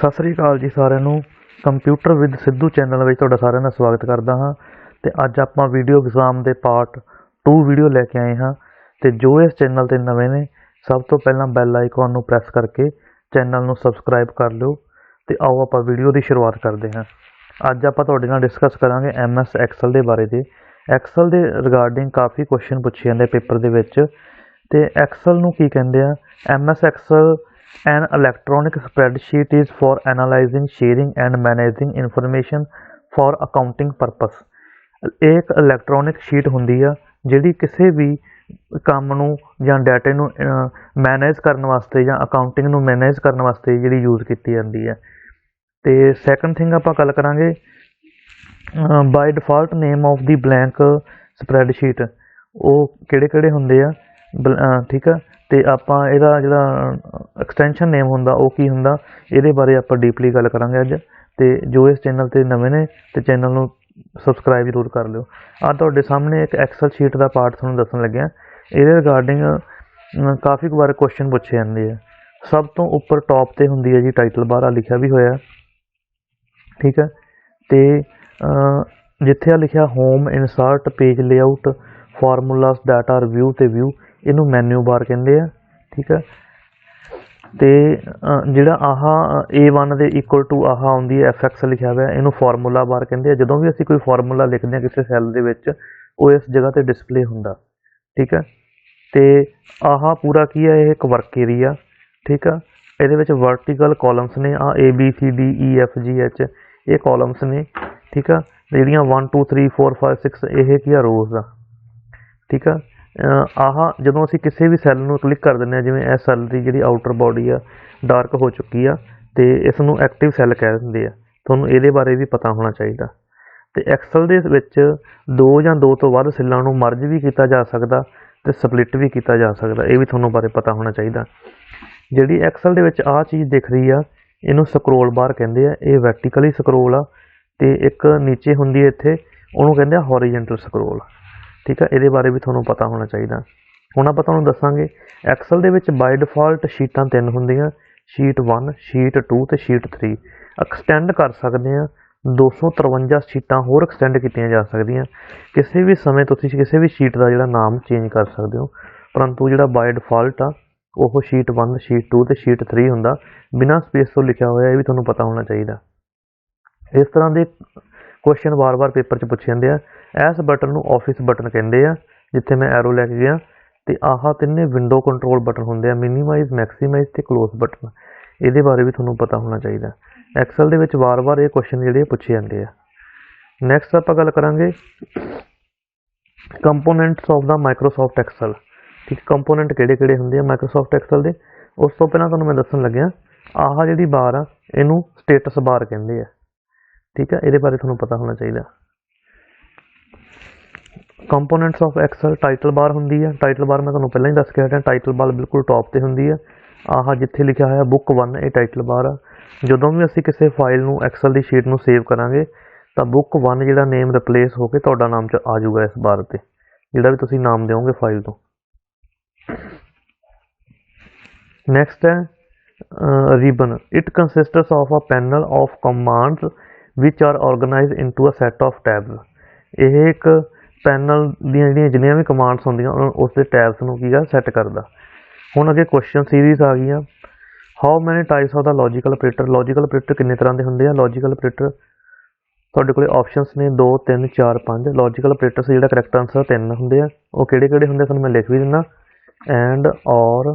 ਸਤਿ ਸ੍ਰੀ ਅਕਾਲ ਜੀ ਸਾਰਿਆਂ ਨੂੰ। ਕੰਪਿਊਟਰ ਵਿਦ ਸਿੱਧੂ ਚੈਨਲ ਵਿੱਚ ਤੁਹਾਡਾ ਸਾਰਿਆਂ ਦਾ ਸਵਾਗਤ ਕਰਦਾ ਹਾਂ। ਤੇ ਅੱਜ ਆਪਾਂ ਵੀਡੀਓ ਐਗਜ਼ਾਮ ਦੇ ਪਾਰਟ 2 ਵੀਡੀਓ ਲੈ ਕੇ ਆਏ ਹਾਂ। ਤੇ ਜੋ ਇਸ ਚੈਨਲ ਤੇ ਨਵੇਂ ਨੇ, ਸਭ ਤੋਂ ਪਹਿਲਾਂ ਬੈਲ ਆਈਕਨ ਨੂੰ ਪ੍ਰੈਸ ਕਰਕੇ ਚੈਨਲ ਨੂੰ ਸਬਸਕ੍ਰਾਈਬ ਕਰ ਲਿਓ ਤੇ ਆਓ ਆਪਾਂ ਵੀਡੀਓ ਦੀ ਸ਼ੁਰੂਆਤ ਕਰਦੇ ਹਾਂ। ਅੱਜ ਆਪਾਂ ਤੁਹਾਡੇ ਨਾਲ ਡਿਸਕਸ ਕਰਾਂਗੇ MS ਐਕਸਲ ਦੇ ਬਾਰੇ ਦੇ। ਐਕਸਲ ਦੇ ਰਿਗਾਰਡਿੰਗ ਕਾਫੀ ਕੁਐਸਚਨ ਪੁੱਛੇ ਜਾਂਦੇ ਪੇਪਰ ਦੇ ਵਿੱਚ। ਤੇ ਐਕਸਲ ਨੂੰ ਕੀ ਕਹਿੰਦੇ ਆ? MS Excel an electronic spreadsheet is for analyzing, sharing, and managing information for accounting purpose. ਇਹ ਇੱਕ ਇਲੈਕਟ੍ਰੋਨਿਕ ਸ਼ੀਟ ਹੁੰਦੀ ਆ, ਜਿਹੜੀ ਕਿਸੇ ਵੀ ਕੰਮ ਨੂੰ ਜਾਂ ਡਾਟੇ ਨੂੰ ਮੈਨੇਜ ਕਰਨ ਵਾਸਤੇ ਜਾਂ ਅਕਾਊਂਟਿੰਗ ਨੂੰ ਮੈਨੇਜ ਕਰਨ ਵਾਸਤੇ ਜਿਹੜੀ ਯੂਜ਼ ਕੀਤੀ ਜਾਂਦੀ ਹੈ ਤੇ ਸੈਕੰਡ ਥਿੰਗ ਆਪਾਂ ਗੱਲ ਕਰਾਂਗੇ by default name of the blank spreadsheet ਉਹ ਕਿਹੜੇ ਕਿਹੜੇ ਹੁੰਦੇ ਆ? ਠੀਕ ਆ? ਤੇ ਆਪਾਂ ਇਹਦਾ ਜਿਹੜਾ ਐਕਸਟੈਂਸ਼ਨ ਨੇਮ ਹੁੰਦਾ, ਉਹ ਕੀ ਹੁੰਦਾ? ਇਹਦੇ ਬਾਰੇ ਆਪਾਂ ਡੀਪਲੀ ਗੱਲ ਕਰਾਂਗੇ ਅੱਜ। ਤੇ ਜੋ ਇਸ ਚੈਨਲ ਤੇ ਨਵੇਂ ਨੇ, ਤੇ ਚੈਨਲ ਨੂੰ ਸਬਸਕ੍ਰਾਈਬ ਜ਼ਰੂਰ ਕਰ ਲਿਓ। ਆ ਤੁਹਾਡੇ ਸਾਹਮਣੇ ਇੱਕ ਐਕਸਲ ਸ਼ੀਟ ਦਾ ਪਾਰਟ ਤੁਹਾਨੂੰ ਦੱਸਣ ਲੱਗਿਆ। ਇਹਦੇ ਰਿਗਾਰਡਿੰਗ ਕਾਫੀ ਕੁ ਵਾਰ ਕੁਐਸਚਨ ਪੁੱਛੇ ਜਾਂਦੇ ਆ। ਸਭ ਤੋਂ ਉੱਪਰ ਟੌਪ ਤੇ ਹੁੰਦੀ ਹੈ ਜੀ ਟਾਈਟਲ ਬਾਰ ਆ ਲਿਖਿਆ ਵੀ ਹੋਇਆ। ਠੀਕ ਹੈ ਤੇ ਜਿੱਥੇ ਆ ਲਿਖਿਆ home insert page layout formulas data review ਤੇ ਵਿਊ ਇਹਨੂੰ ਮੈਨੂ ਬਾਰ ਕਹਿੰਦੇ ਆ ਠੀਕ ਆ? ਤੇ ਅਹ, ਜਿਹੜਾ ਆਹ A1 ਦੇ ਇਕੁਅਲ ਟੂ ਆਹ ਆਉਂਦੀ ਹੈ fx ਲਿਖਿਆ ਹੋਇਆ ਇਹਨੂੰ ਫਾਰਮੂਲਾ ਬਾਰ ਕਹਿੰਦੇ ਆ। ਜਦੋਂ ਵੀ ਅਸੀਂ ਕੋਈ ਫਾਰਮੂਲਾ ਲਿਖਦੇ ਹਾਂ ਕਿਸੇ ਸੈੱਲ ਦੇ ਵਿੱਚ ਉਹ ਇਸ ਜਗ੍ਹਾ ਤੇ ਡਿਸਪਲੇ ਹੁੰਦਾ ਠੀਕ ਹੈ ਤੇ ਆਹ ਪੂਰਾ ਕੀ ਹੈ ਇਹ ਇੱਕ ਵਰਕ ਏਰੀਆ ਠੀਕ ਆ? ਇਹਦੇ ਵਿੱਚ ਵਰਟੀਕਲ ਕਾਲਮਸ ਨੇ ਆ A B C D E F G H ਇਹ ਕਾਲਮਸ ਨੇ ਠੀਕ ਆ? ਜਿਹੜੀਆਂ 1 2 3 4 5 6 ਇਹ ਕੀ ਆ ਰੋਜ਼ ਆ ਠੀਕ ਆ? ਆਹ, ਜਦੋਂ ਅਸੀਂ ਕਿਸੇ ਵੀ ਸੈੱਲ ਨੂੰ ਕਲਿੱਕ ਕਰ ਦਿੰਦੇ ਆ ਜਿਵੇਂ ਇਹ ਸੈੱਲ ਦੀ ਜਿਹੜੀ ਆਊਟਰ ਬਾਡੀ ਆ ਡਾਰਕ ਹੋ ਚੁੱਕੀ ਆ, ਤੇ ਇਸ ਨੂੰ ਐਕਟਿਵ ਸੈੱਲ ਕਹਿ ਦਿੰਦੇ ਆ। ਤੁਹਾਨੂੰ ਇਹਦੇ ਬਾਰੇ ਵੀ ਪਤਾ ਹੋਣਾ ਚਾਹੀਦਾ। ਤੇ ਐਕਸਲ ਦੇ ਵਿੱਚ ਦੋ ਜਾਂ ਦੋ ਤੋਂ ਵੱਧ ਸੈੱਲਾਂ ਨੂੰ ਮਰਜ ਵੀ ਕੀਤਾ ਜਾ ਸਕਦਾ ਤੇ ਸਪਲਿਟ ਵੀ ਕੀਤਾ ਜਾ ਸਕਦਾ, ਇਹ ਵੀ ਤੁਹਾਨੂੰ ਬਾਰੇ ਪਤਾ ਹੋਣਾ ਚਾਹੀਦਾ। ਜਿਹੜੀ ਐਕਸਲ ਦੇ ਵਿੱਚ ਆਹ ਚੀਜ਼ ਦਿਖ ਰਹੀ ਆ, ਇਹਨੂੰ ਸਕਰੋਲ ਬਾਰ ਕਹਿੰਦੇ ਆ, ਇਹ ਵਰਟੀਕਲੀ ਸਕਰੋਲ ਆ, ਤੇ ਇੱਕ ਨੀਚੇ ਹੁੰਦੀ ਹੈ ਇੱਥੇ, ਉਹਨੂੰ ਕਹਿੰਦੇ ਆ ਹੌਰੀਜ਼ੌਂਟਲ ਸਕਰੋਲ ਠੀਕ ਆ? ਇਹਦੇ ਬਾਰੇ ਵੀ ਤੁਹਾਨੂੰ ਪਤਾ ਹੋਣਾ ਚਾਹੀਦਾ। ਹੁਣ ਆਪਾਂ ਤੁਹਾਨੂੰ ਦੱਸਾਂਗੇ ਐਕਸਲ ਦੇ ਵਿੱਚ ਬਾਈ ਡਿਫਾਲਟ ਸ਼ੀਟਾਂ ਤਿੰਨ ਹੁੰਦੀਆਂ। ਸ਼ੀਟ 1 ਸ਼ੀਟ 2 ਤੇ ਸ਼ੀਟ 3 ਐਕਸਟੈਂਡ ਕਰ ਸਕਦੇ ਆ। 253 ਸ਼ੀਟਾਂ ਹੋਰ ਐਕਸਟੈਂਡ ਕੀਤੀਆਂ ਜਾ ਸਕਦੀਆਂ। ਕਿਸੇ ਵੀ ਸਮੇਂ ਤੁਸੀਂ ਕਿਸੇ ਵੀ ਸ਼ੀਟ ਦਾ ਜਿਹੜਾ ਨਾਮ ਚੇਂਜ ਕਰ ਸਕਦੇ ਹੋ। ਪਰੰਤੂ ਜਿਹੜਾ ਬਾਈ ਡਿਫਾਲਟ ਆ, ਉਹ ਸ਼ੀਟ 1 ਸ਼ੀਟ 2 ਤੇ ਸ਼ੀਟ 3 ਹੁੰਦਾ। ਬਿਨਾਂ ਸਪੇਸ ਤੋਂ ਲਿਖਿਆ ਹੋਇਆ, ਇਹ ਵੀ ਤੁਹਾਨੂੰ ਪਤਾ ਹੋਣਾ ਚਾਹੀਦਾ। ਇਸ ਤਰ੍ਹਾਂ ਦੇ ਕੁਐਸਚਨ ਵਾਰ-ਵਾਰ ਪੇਪਰ 'ਚ ਪੁੱਛੇ ਜਾਂਦੇ ਆ। ਇਸ ਬਟਨ ਨੂੰ ਆਫਿਸ ਬਟਨ ਕਹਿੰਦੇ ਆ, ਜਿੱਥੇ ਮੈਂ ਐਰੋ ਲੈ ਕੇ ਗਿਆ, ਤੇ ਆਹ ਤਿੰਨੇ ਵਿੰਡੋ ਕੰਟਰੋਲ ਬਟਨ ਹੁੰਦੇ ਆ ਮਿਨੀਮਾਈਜ਼ ਮੈਕਸੀਮਾਈਜ਼ ਤੇ ক্লোਜ਼ ਬਟਨ। ਇਹਦੇ ਬਾਰੇ ਵੀ ਤੁਹਾਨੂੰ ਪਤਾ ਹੋਣਾ ਚਾਹੀਦਾ। ਐਕਸਲ ਦੇ ਵਿੱਚ ਵਾਰ-ਵਾਰ ਇਹ ਕੁਐਸਚਨ ਜਿਹੜੇ ਆ ਪੁੱਛੇ ਜਾਂਦੇ ਆ। ਨੈਕਸਟ ਆਪਾਂ ਗੱਲ ਕਰਾਂਗੇ components of the Microsoft Excel ਠੀਕ ਕੰਪੋਨੈਂਟ ਕਿਹੜੇ-ਕਿਹੜੇ ਹੁੰਦੇ ਆ ਮਾਈਕਰੋਸਾਫਟ ਐਕਸਲ ਦੇ? ਉਸ ਤੋਂ ਪਹਿਲਾਂ ਤੁਹਾਨੂੰ ਮੈਂ ਦੱਸਣ ਲੱਗਿਆ, ਆਹ ਜਿਹੜੀ ਬਾਰ ਆ, ਇਹਨੂੰ ਸਟੇਟਸ ਬਾਰ ਕਹਿੰਦੇ ਆ। ਠੀਕ ਆ, ਇਹਦੇ ਬਾਰੇ ਤੁਹਾਨੂੰ ਪਤਾ ਹੋਣਾ ਚਾਹੀਦਾ। Components of Excel title bar ਹੁੰਦੀ ਹੈ। ਟਾਈਟਲ ਬਾਰ ਮੈਂ ਤੁਹਾਨੂੰ ਪਹਿਲਾਂ ਹੀ ਦੱਸ ਕੇ ਹਟਿਆ। ਟਾਈਟਲ ਬਾਰ ਬਿਲਕੁਲ ਟੌਪ ਤੇ ਹੁੰਦੀ ਹੈ। ਆਹ ਜਿੱਥੇ ਲਿਖਿਆ ਹੋਇਆ ਬੁੱਕ 1 ਇਹ ਟਾਈਟਲ ਬਾਰ ਆ। ਜਦੋਂ ਵੀ ਅਸੀਂ ਕਿਸੇ ਫਾਈਲ ਨੂੰ ਐਕਸਲ ਦੀ ਸ਼ੀਟ ਨੂੰ ਸੇਵ ਕਰਾਂਗੇ, ਤਾਂ ਬੁੱਕ 1 ਜਿਹੜਾ ਨੇਮ ਰਿਪਲੇਸ ਹੋ ਕੇ ਤੁਹਾਡਾ ਨਾਮ ਚ ਆ ਜਾਊਗਾ ਇਸ ਬਾਰ ਤੇ। ਜਿਹੜਾ ਵੀ ਤੁਸੀਂ ਨਾਮ ਦਿਓਗੇ ਫਾਈਲ ਤੋਂ। ਨੈਕਸਟ ਹੈ ribbon it consists of a panel of commands which are organized into a set of tabs ਇਹ ਇੱਕ ਪੈਨਲ ਦੀਆਂ ਜਿਹੜੀਆਂ ਜਿੰਨੀਆਂ ਵੀ ਕਮਾਂਡਸ ਹੁੰਦੀਆਂ, ਉਹਨਾਂ- ਉਸ ਦੇ ਟੈਬਸ ਨੂੰ ਕੀ ਆ ਸੈੱਟ ਕਰਦਾ। ਹੁਣ ਅੱਗੇ ਕੁਐਸਚਨ ਸੀਰੀਜ਼ ਆ ਗਈਆਂ। How many types of the logical operator logical operator ਕਿੰਨੇ ਤਰ੍ਹਾਂ ਦੇ ਹੁੰਦੇ ਆ? ਲੌਜੀਕਲ ਆਪਰੇਟਰ ਤੁਹਾਡੇ ਕੋਲੇ ਆਪਸ਼ਨਸ ਨੇ 2 3 4 5 ਲੌਜੀਕਲ ਆਪਰੇਟਰਸ ਜਿਹੜਾ ਕਰੈਕਟ ਆਨਸਰ ਤਿੰਨ ਹੁੰਦੇ ਆ। ਉਹ ਕਿਹੜੇ ਕਿਹੜੇ ਹੁੰਦੇ ਤੁਹਾਨੂੰ ਮੈਂ ਲਿਖ ਵੀ ਦਿੰਦਾ। ਐਂਡ ਔਰ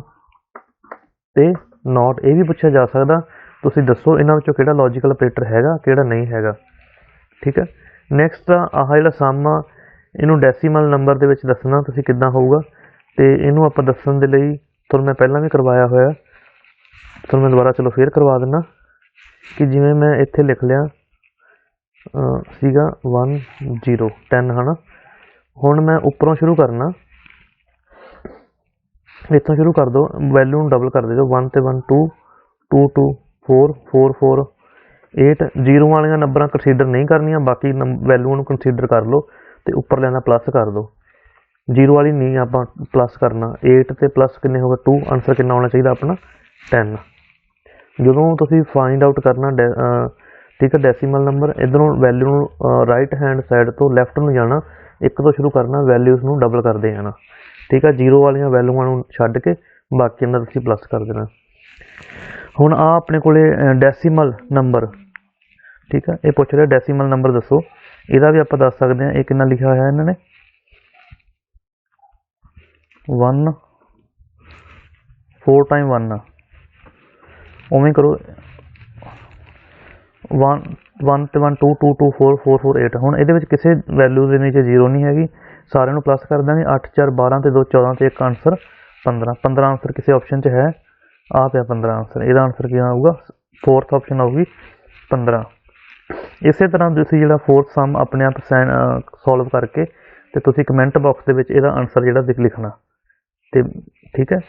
ਤੇ ਨਾਟ ਇਹ ਵੀ ਪੁੱਛਿਆ ਜਾ ਸਕਦਾ। ਤੁਸੀਂ ਦੱਸੋ ਇਹਨਾਂ ਵਿੱਚੋਂ ਕਿਹੜਾ ਲੌਜੀਕਲ ਆਪਰੇਟਰ ਹੈਗਾ, ਕਿਹੜਾ ਨਹੀਂ ਹੈਗਾ। ਠੀਕ ਹੈ? ਨੈਕਸਟ ਆਹ ਜਿਹੜਾ ਸਮ ਆ ਇਹਨੂੰ ਡੈਸੀਮਲ ਨੰਬਰ ਦੇ ਵਿੱਚ ਦੱਸਣਾ ਤੁਸੀਂ ਕਿੱਦਾਂ ਹੋਊਗਾ ਤੇ ਇਹਨੂੰ ਆਪਾਂ ਦੱਸਣ ਦੇ ਲਈ ਤੁਹਾਨੂੰ ਮੈਂ ਪਹਿਲਾਂ ਵੀ ਕਰਵਾਇਆ ਹੋਇਆ। ਤੁਹਾਨੂੰ ਮੈਂ ਦੁਬਾਰਾ ਚਲੋ ਫੇਰ ਕਰਵਾ ਦਿੰਦਾ ਕਿ ਜਿਵੇਂ ਮੈਂ ਇੱਥੇ ਲਿਖ ਲਿਆ, ਅਹ, ਸੀਗਾ 1 0 10 ਹਨਾ? ਹੁਣ ਮੈਂ ਉੱਪਰੋਂ ਸ਼ੁਰੂ ਕਰਨਾ। ਇੱਥੋਂ ਸ਼ੁਰੂ ਕਰ ਦਿਓ ਵੈਲਿਊ ਨੂੰ ਡਬਲ ਕਰ ਦਿਓ 1 ਤੇ 1 2 2 2 4 4 4 8 ਜ਼ੀਰੋ ਵਾਲੀਆਂ ਨੰਬਰਾਂ ਕੰਸੀਡਰ ਨਹੀਂ ਕਰਨੀਆਂ, ਬਾਕੀ ਵੈਲਿਊ ਨੂੰ ਕੰਸੀਡਰ ਕਰ ਲਓ। ਤੇ ਉੱਪਰ ਲੈਣਾ ਪਲੱਸ ਕਰ ਦਿਓ ਜ਼ੀਰੋ ਵਾਲੀ ਨਹੀਂ ਆਪਾਂ ਪਲੱਸ ਕਰਨਾ। 8 ਤੇ ਪਲੱਸ ਕਿੰਨੇ ਹੋਗਾ 2 ਆਨਸਰ ਕਿੰਨਾ ਹੋਣਾ ਚਾਹੀਦਾ ਆਪਣਾ? 10 ਜਦੋਂ ਤੁਸੀਂ ਫਾਈਂਡ ਆਊਟ ਕਰਨਾ ਡੈ- ਠੀਕ ਹੈ ਡੈਸੀਮਲ ਨੰਬਰ ਇਧਰੋਂ ਵੈਲਿਊ ਨੂੰ ਰਾਈਟ ਹੈਂਡ ਸਾਈਡ ਤੋਂ ਲੈਫਟ ਨੂੰ ਜਾਣਾ, ਇੱਕ ਤੋਂ ਸ਼ੁਰੂ ਕਰਨਾ ਵੈਲਿਊਸ ਨੂੰ ਡਬਲ ਕਰਦੇ ਜਾਣਾ। ਠੀਕ ਹੈ ਜ਼ੀਰੋ ਵਾਲੀਆਂ ਵੈਲਿਊਆਂ ਨੂੰ ਛੱਡ ਕੇ ਬਾਕੀ ਦਾ ਤੁਸੀਂ ਪਲੱਸ ਕਰ ਦੇਣਾ। ਹੁਣ ਆ ਆਪਣੇ ਕੋਲੇ ਡੈਸੀਮਲ ਨੰਬਰ ਠੀਕ ਹੈ, ਇਹ ਪੁੱਛ ਰਿਹਾ ਡੈਸੀਮਲ ਨੰਬਰ ਦੱਸੋ। ਇਹਦਾ ਵੀ ਆਪਾਂ ਦੱਸ ਸਕਦੇ ਹਾਂ, ਇਹ ਕਿੰਨਾ ਲਿਖਿਆ ਹੋਇਆ ਇਹਨਾਂ ਨੇ? 1 4 ਟਾਈਮ 1 ਉਵੇਂ ਕਰੋ। 1 1 ਤੇ 1 2 2 2 4 4 4 8 ਹੁਣ ਇਹਦੇ ਵਿੱਚ ਕਿਸੇ ਵੈਲਿਊ ਦੇ ਨੀਚੇ ਜ਼ੀਰੋ ਨਹੀਂ ਹੈਗੀ। ਸਾਰਿਆਂ ਨੂੰ ਪਲੱਸ ਕਰ ਦਾਂਗੇ। 8 4 12 ਤੇ 2 14 ਤੇ ਇੱਕ ਆਨਸਰ 15 15 ਆਨਸਰ ਕਿਸੇ ਆਪਸ਼ਨ 'ਚ ਹੈ। ਆ ਪਿਆ 15 ਆਨਸਰ ਇਹਦਾ ਆਨਸਰ ਕੀ ਆਊਗਾ? ਫੋਰਥ ਆਪਸ਼ਨ ਆਊਗੀ। 15 ਇਸੇ ਤਰ੍ਹਾਂ ਤੁਸੀਂ ਜਿਹੜਾ ਫੋਰਥ ਸਮ ਆਪਣੇ ਆਪ ਸੋਲਵ ਕਰਕੇ ਤੇ ਤੁਸੀਂ ਕਮੈਂਟ ਬਾਕਸ ਦੇ ਵਿੱਚ ਇਹਦਾ ਆਨਸਰ ਜਿਹੜਾ ਲਿਖ ਲਿਖਣਾ। ਤੇ ਠੀਕ ਹੈ?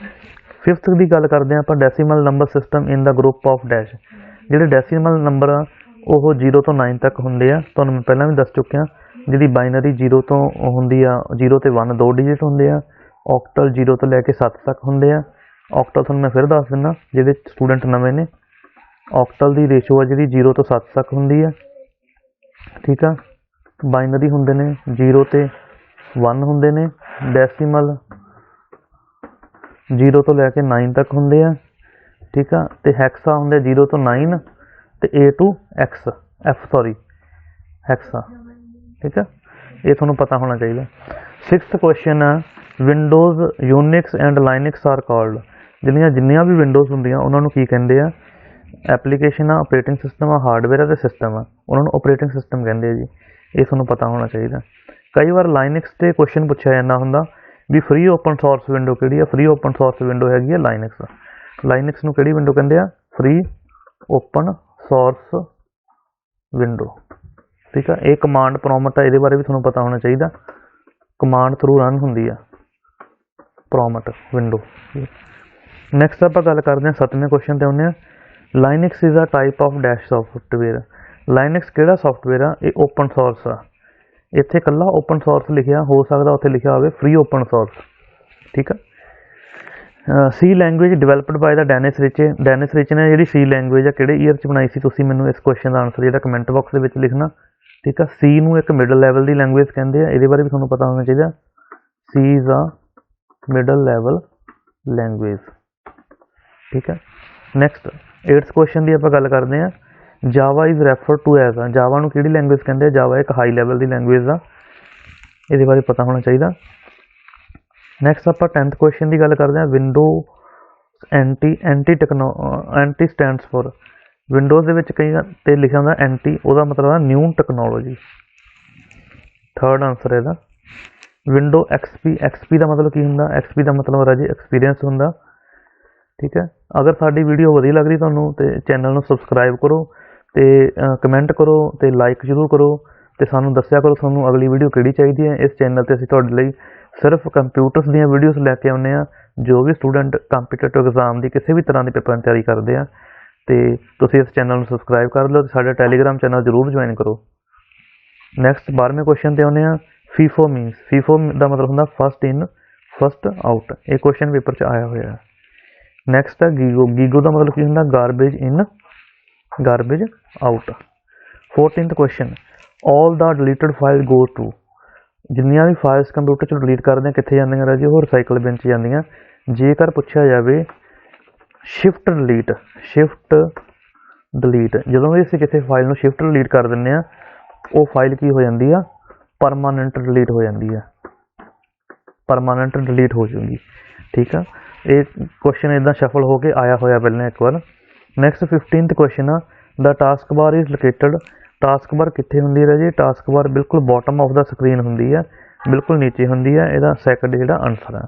ਫਿਫਥ ਦੀ ਗੱਲ ਕਰਦੇ ਹਾਂ ਆਪਾਂ decimal number system in the group of dash ਜਿਹੜੇ ਡੈਸੀਮਲ ਨੰਬਰ ਆ, ਉਹ 0 ਤੋਂ 9 ਤੱਕ ਹੁੰਦੇ ਆ। ਤੁਹਾਨੂੰ ਮੈਂ ਪਹਿਲਾਂ ਵੀ ਦੱਸ ਚੁੱਕਿਆ, ਜਿਹੜੀ ਬਾਈਨਰੀ 0 ਤੋਂ ਹੁੰਦੀ ਆ 0 ਤੇ 1 ਦੋ ਡਿਜਿਟ ਹੁੰਦੇ ਆ। ਆਕਟਲ 0 ਤੋਂ ਲੈ ਕੇ 7 ਤੱਕ ਹੁੰਦੇ ਆ। ਆਕਟਲ ਤੁਹਾਨੂੰ ਮੈਂ ਫਿਰ ਦੱਸ ਦਿੰਦਾ ਜਿਹਦੇ ਸਟੂਡੈਂਟ ਨਵੇਂ ਨੇ ਆਕਟਲ ਦੀ ਰੇਸ਼ੋ ਆ ਜਿਹੜੀ 0 ਤੋਂ 7 ਤੱਕ ਹੁੰਦੀ ਆ। ਠੀਕ ਆ? ਬਾਈਨਰੀ ਹੁੰਦੇ ਨੇ 0 ਤੇ 1 ਹੁੰਦੇ ਨੇ ਡੈਸੀਮਲ 0 ਤੋਂ ਲੈ ਕੇ 9 ਤੱਕ ਹੁੰਦੇ ਆ, ਠੀਕ ਆ? ਤੇ ਹੈਕਸਾ ਹੁੰਦੇ 0 ਤੋਂ 9 ਤੇ A to X, F sorry hexa ਠੀਕ ਆ? ਇਹ ਤੁਹਾਨੂੰ ਪਤਾ ਹੋਣਾ ਚਾਹੀਦਾ। 6th ਕੁਐਸਚਨ ਆ Windows Unix and Linux are called ਜਿਹੜੀਆਂ ਜਿੰਨੀਆਂ ਵੀ ਵਿੰਡੋਜ਼ ਹੁੰਦੀਆਂ, ਉਹਨਾਂ ਨੂੰ ਕੀ ਕਹਿੰਦੇ ਆ? ਐਪਲੀਕੇਸ਼ਨ ਆ ਆਪਰੇਟਿੰਗ ਸਿਸਟਮ ਆ ਹਾਰਡਵੇਅਰ ਆ। ਤੇ ਸਿਸਟਮ ਆ ਉਹਨਾਂ ਨੂੰ ਆਪਰੇਟਿੰਗ ਸਿਸਟਮ ਕਹਿੰਦੇ ਆ ਜੀ। ਇਹ ਤੁਹਾਨੂੰ ਪਤਾ ਹੋਣਾ ਚਾਹੀਦਾ। ਕਈ ਵਾਰ ਲਾਈਨਕਸ ਤੇ ਕੁਐਸਚਨ ਪੁੱਛਿਆ ਜਾਂਦਾ ਹੁੰਦਾ ਵੀ ਫ੍ਰੀ ਓਪਨ ਸੋਰਸ ਵਿੰਡੋ ਕਿਹੜੀ ਆ? ਫ੍ਰੀ ਓਪਨ ਸੋਰਸ ਵਿੰਡੋ ਹੈਗੀ ਆ ਲਾਈਨਕਸ ਲਾਈਨਕਸ ਨੂੰ ਕਿਹੜੀ ਵਿੰਡੋ ਕਹਿੰਦੇ ਆ? ਫ੍ਰੀ ਓਪਨ ਸੋਰਸ ਵਿੰਡੋ ਠੀਕ ਆ? ਇਹ ਕਮਾਂਡ ਪ੍ਰੋਮਟ ਆ, ਇਹਦੇ ਬਾਰੇ ਵੀ ਤੁਹਾਨੂੰ ਪਤਾ ਹੋਣਾ ਚਾਹੀਦਾ। ਕਮਾਂਡ ਥਰੂ ਰਨ ਹੁੰਦੀ ਆ। ਪ੍ਰੋਮਟ ਵਿੰਡੋ ਨੈਕਸਟ ਆਪਾਂ ਗੱਲ ਕਰਦੇ ਹਾਂ ਸੱਤਵੇਂ ਕੁਐਸਚਨ ਤੇ ਆਉਂਦੇ ਆ Linux is a type of dash software Linux ਕਿਹੜਾ ਸੌਫਟਵੇਅਰ ਆ? ਇਹ ਓਪਨ ਸੋਰਸ ਆ। ਇੱਥੇ ਕੱਲਾ ਓਪਨ ਸੋਰਸ ਲਿਖਿਆ, ਹੋ ਸਕਦਾ ਉੱਥੇ ਲਿਖਿਆ ਹੋਵੇ ਫ੍ਰੀ ਓਪਨ ਸੋਰਸ ਠੀਕ ਆ? C language developed by the Dennis Ritchie Dennis Ritchie ਨੇ ਜਿਹੜੀ ਸੀ ਲੈਂਗੁਏਜ ਆ, ਕਿਹੜੇ ਈਅਰ ਚ ਬਣਾਈ ਸੀ? ਤੁਸੀਂ ਮੈਨੂੰ ਇਸ ਕੁਐਸਚਨ ਦਾ ਆਨਸਰ ਜਿਹੜਾ ਕਮੈਂਟ ਬਾਕਸ ਦੇ ਵਿੱਚ ਲਿਖਣਾ। ਠੀਕ ਆ? ਸੀ ਨੂੰ ਇੱਕ ਮਿਡਲ ਲੈਵਲ ਦੀ ਲੈਂਗੁਏਜ ਕਹਿੰਦੇ ਆ। ਇਹਦੇ ਬਾਰੇ ਵੀ ਤੁਹਾਨੂੰ ਪਤਾ ਹੋਣਾ ਚਾਹੀਦਾ। C is a middle level language ਠੀਕ ਆ? ਨੈਕਸਟ 8th ਕੁਐਸਚਨ ਦੀ ਆਪਾਂ ਗੱਲ ਕਰਦੇ ਹਾਂ। Java is referred to as a. Java ਨੂੰ ਕਿਹੜੀ ਲੈਂਗੁਏਜ ਕਹਿੰਦੇ ਆ? ਜਾਵਾ ਇੱਕ ਹਾਈ ਲੈਵਲ ਦੀ ਲੈਂਗੁਏਜ ਆ। ਇਹਦੇ ਬਾਰੇ ਪਤਾ ਹੋਣਾ ਚਾਹੀਦਾ। ਨੈਕਸਟ ਆਪਾਂ 10th ਕੁਐਸਚਨ ਦੀ ਗੱਲ ਕਰਦੇ ਹਾਂ। Window NT NT techno NT stands for Windows ਦੇ ਵਿੱਚ ਕਈ ਤੇ ਲਿਖਿਆ ਹੁੰਦਾ ਐਂਟੀ ਉਹਦਾ ਮਤਲਬ ਹੈ ਨਿਊ ਟੈਕਨੋਲੋਜੀ ਥਰਡ ਆਨਸਰ ਇਹਦਾ। ਵਿੰਡੋ XP XP ਦਾ ਮਤਲਬ ਕੀ ਹੁੰਦਾ? XP ਦਾ ਮਤਲਬ ਰਾਜੀ ਐਕਸਪੀਰੀਅੰਸ ਹੁੰਦਾ। ਠੀਕ ਹੈ? ਅਗਰ ਸਾਡੀ ਵੀਡੀਓ ਵਧੀਆ ਲੱਗ ਰਹੀ ਤੁਹਾਨੂੰ ਤੇ ਚੈਨਲ ਨੂੰ ਸਬਸਕ੍ਰਾਈਬ ਕਰੋ ਤੇ ਕਮੈਂਟ ਕਰੋ ਤੇ ਲਾਈਕ ਜ਼ਰੂਰ ਕਰੋ ਤੇ ਸਾਨੂੰ ਦੱਸਿਆ ਕਰੋ ਤੁਹਾਨੂੰ ਅਗਲੀ ਵੀਡੀਓ ਕਿਹੜੀ ਚਾਹੀਦੀ ਹੈ। ਇਸ ਚੈਨਲ ਤੇ ਅਸੀਂ ਤੁਹਾਡੇ ਲਈ ਸਿਰਫ ਕੰਪਿਊਟਰਸ ਦੀਆਂ ਵੀਡੀਓਜ਼ ਲੈ ਕੇ ਆਉਂਦੇ ਆ ਜੋ ਵੀ ਸਟੂਡੈਂਟ ਕੰਪੀਟੀਟਿਵ ਐਗਜ਼ਾਮ ਦੀ ਕਿਸੇ ਵੀ ਤਰ੍ਹਾਂ ਦੇ ਪੇਪਰਾਂ ਦੀ ਤਿਆਰੀ ਕਰਦੇ ਆ। ਤੇ ਤੁਸੀਂ ਇਸ ਚੈਨਲ ਨੂੰ ਸਬਸਕ੍ਰਾਈਬ ਕਰ ਲਓ ਤੇ ਸਾਡਾ ਟੈਲੀਗ੍ਰਾਮ ਚੈਨਲ ਜ਼ਰੂਰ ਜੁਆਇਨ ਕਰੋ। ਨੈਕਸਟ 12ਵੇਂ ਕੁਐਸਚਨ ਤੇ ਆਉਂਦੇ ਆ ਫੀਫੋ ਮੀਨਸ ਫੀਫੋ ਦਾ ਮਤਲਬ ਹੁੰਦਾ ਫਸਟ ਇਨ ਫਸਟ ਆਊਟ ਇਹ ਕੁਐਸਚਨ ਪੇਪਰ 'ਚ ਆਇਆ ਹੋਇਆ ਹੈ। ਨੈਕਸਟ ਹੈ ਗੀਗੋ ਗੀਗੋ ਦਾ ਮਤਲਬ ਕੀ ਹੁੰਦਾ garbage in garbage out 14th question all the deleted file go to ਜਿੰਨੀਆਂ ਵੀ ਫਾਈਲਸ ਕੰਪਿਊਟਰ 'ਚ ਡਿਲੀਟ ਕਰਦੇ ਆ, ਕਿੱਥੇ ਜਾਂਦੀਆਂ ਰਾਜੇ? ਉਹ ਰਿਸਾਈਕਲ ਬਿਨ 'ਚ ਜਾਂਦੀਆਂ। ਜੇਕਰ ਪੁੱਛਿਆ ਜਾਵੇ ਸ਼ਿਫਟ ਡਿਲੀਟ ਸ਼ਿਫਟ ਡਿਲੀਟ ਜਦੋਂ ਵੀ ਅਸੀਂ ਕਿਸੇ ਫਾਈਲ ਨੂੰ ਸ਼ਿਫਟ ਡਿਲੀਟ ਕਰ ਦਿੰਦੇ ਆ, ਉਹ ਫਾਈਲ ਕੀ ਹੋ ਜਾਂਦੀ ਆ? ਪਰਮਾਨੈਂਟ ਡਿਲੀਟ ਹੋ ਜਾਂਦੀ ਆ। ਪਰਮਾਨੈਂਟ ਡਿਲੀਟ ਹੋ ਜੂਗੀ ਠੀਕ ਆ? ਇਹ ਕੁਐਸਚਨ ਇਦਾਂ ਸ਼ਫਲ ਹੋ ਕੇ ਆਇਆ ਹੋਇਆ ਪਹਿਲਾਂ ਇੱਕ ਵਾਰ। ਨੈਕਸਟ 15th ਕੁਐਸਚਨ ਆ the taskbar is located taskbar ਕਿੱਥੇ ਹੁੰਦੀ ਹੈ ਜੀ ਟਾਸਕ ਬਾਰ ਬਿਲਕੁਲ ਬਾਟਮ ਆਫ ਦਾ ਸਕਰੀਨ ਹੁੰਦੀ ਹੈ। ਬਿਲਕੁਲ ਨੀਚੇ ਹੁੰਦੀ ਹੈ। ਇਹਦਾ ਸੈਕੰਡ ਜਿਹੜਾ ਆਨਸਰ ਆ।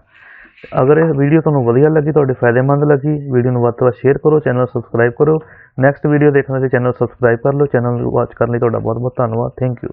ਅਗਰ ਇਹ ਵੀਡੀਓ ਤੁਹਾਨੂੰ ਵਧੀਆ ਲੱਗੀ, ਤੁਹਾਡੇ ਫਾਇਦੇਮੰਦ ਲੱਗੀ ਵੀਡੀਓ ਨੂੰ ਵੱਧ ਤੋਂ ਵੱਧ ਸ਼ੇਅਰ ਕਰੋ ਚੈਨਲ ਸਬਸਕ੍ਰਾਈਬ ਕਰੋ। ਨੈਕਸਟ ਵੀਡੀਓ ਦੇਖਣ ਲਈ ਚੈਨਲ ਸਬਸਕ੍ਰਾਈਬ ਕਰ ਲਓ। ਚੈਨਲ ਨੂੰ ਵਾਚ ਕਰਨ ਲਈ ਤੁਹਾਡਾ ਬਹੁਤ ਬਹੁਤ ਧੰਨਵਾਦ। Thank you